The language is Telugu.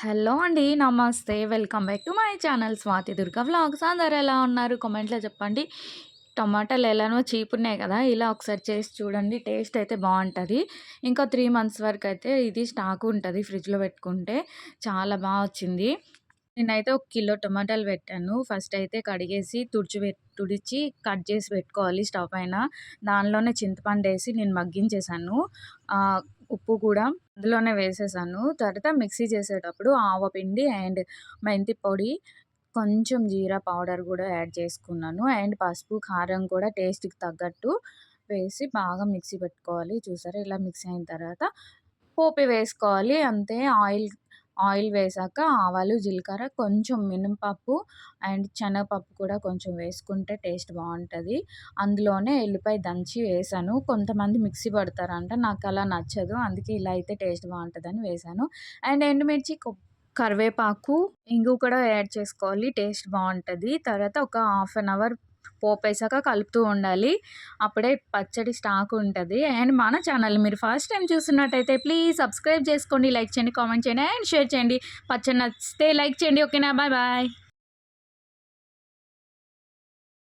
హలో అండి. నమస్తే. Welcome back to my channel Swathi Durga vlogs. అందరు ఎలా ఉన్నారు? కామెంట్‌లో చెప్పండి. టమాటాలు ఎలానో చీపున్నాయి కదా! ఇలా ఒకసారి చేసి చూడండి. టేస్ట్ అయితే బాగుంటుంది ఇంకా త్రీ మంత్స్ వరకు అయితే ఇది స్టాక్ ఉంటుంది ఫ్రిడ్జ్‌లో పెట్టుకుంటే. చాలా బాగా వచ్చింది. నేనైతే ఒక కిలో టమాటాలు పెట్టాను. ఫస్ట్ అయితే కడిగేసి తుడిచి తుడిచి కట్ చేసి పెట్టుకోవాలి స్టవ్ పైన. దానిలోనే చింతపండు వేసి నేను మగ్గించేసాను. ఉప్పు కూడా అందులోనే వేసేసాను. తర్వాత మిక్సీ చేసేటప్పుడు ఆవపిండి అండ్ మెంతి పొడి, కొంచెం జీరా పౌడర్ కూడా యాడ్ చేసుకున్నాను. అండ్ పసుపు, కారం కూడా టేస్ట్‌కి తగ్గట్టు వేసి బాగా మిక్సీ పెట్టుకోవాలి. చూసారా ఇలా మిక్సీ అయిన తర్వాత పోపు వేసుకోవాలి. అంతే ఆయిల్ ఆయిల్ వేసాక ఆవాలు, జీలకర్ర, కొంచెం మినపప్పు అండ్ శనగపప్పు కూడా కొంచెం వేసుకుంటే టేస్ట్ బాగుంటుంది అందులోనే ఎల్లిపాయ దంచి వేసాను కొంతమంది మిక్సీ పడతారంట. నాకు అలా నచ్చదు. అందుకే ఇలా అయితే టేస్ట్ బాగుంటుందని వేసాను అండ్ ఎండుమిర్చి, కరివేపాకు, ఇంగు కూడా యాడ్ చేసుకోవాలి. టేస్ట్ బాగుంటుంది తర్వాత ఒక హాఫ్ అన్ అవర్ పోపేసాక కలుపుతూ ఉండాలి. అప్పుడే పచ్చడి స్టాక్ ఉంటుంది అండ్ మన ఛానల్ మీరు ఫస్ట్ టైం చూస్తున్నట్టయితే ప్లీజ్ సబ్స్క్రైబ్ చేసుకోండి. లైక్ చేయండి, కామెంట్ చేయండి అండ్ షేర్ చేయండి. పచ్చడి నచ్చితే లైక్ చేయండి. ఓకేనా? Bye bye.